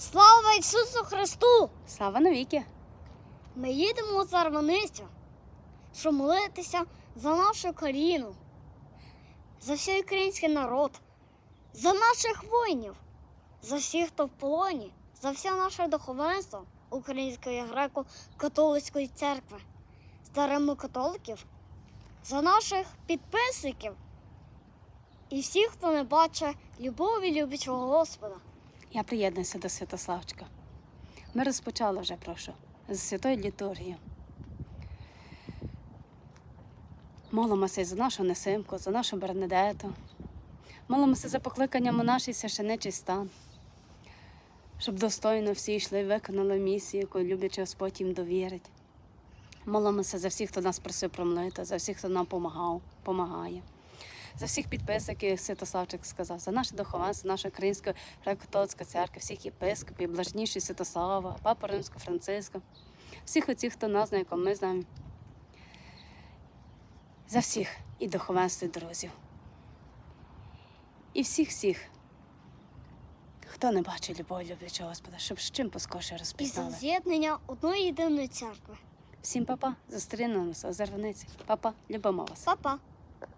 Слава Ісусу Христу! Слава навіки! Ми їдемо у Зарваницю, щоб молитися за нашу країну, за всій український народ, за наших воїнів, за всіх, хто в полоні, за все наше духовенство Української греко-католицької церкви, за римокатоликів, за наших підписників і всіх, хто не бачить любові любячого Господа. Я приєднуюся до Святославчика. Ми розпочали вже, прошу, з святої літургії. Молимося за нашу Несимку, за нашу Бернедету. Молимося за покликанням у наш священичий стан, щоб достойно всі йшли і виконали місію, яку люблячий Господь їм довірить. Молимося за всіх, хто нас просив про молитву, за всіх, хто нам помагав, помагає. За всіх підписників, Святославчик сказав, за наше духовенство, нашу українську греко-католицьку церкву, всіх єпископів, блажніші Святослава, Папу Римського Франциска, всіх оцих, хто нас знає, кого ми знаємо. За всіх і духовенство, і друзів. І всіх-всіх, хто не бачить любові люблячого Господа, щоб з чим поскорше І за з'єднання одної єдиної церкви. Всім папа, зустрінемося у Зарваниці. Папа, любимо вас. Па-па!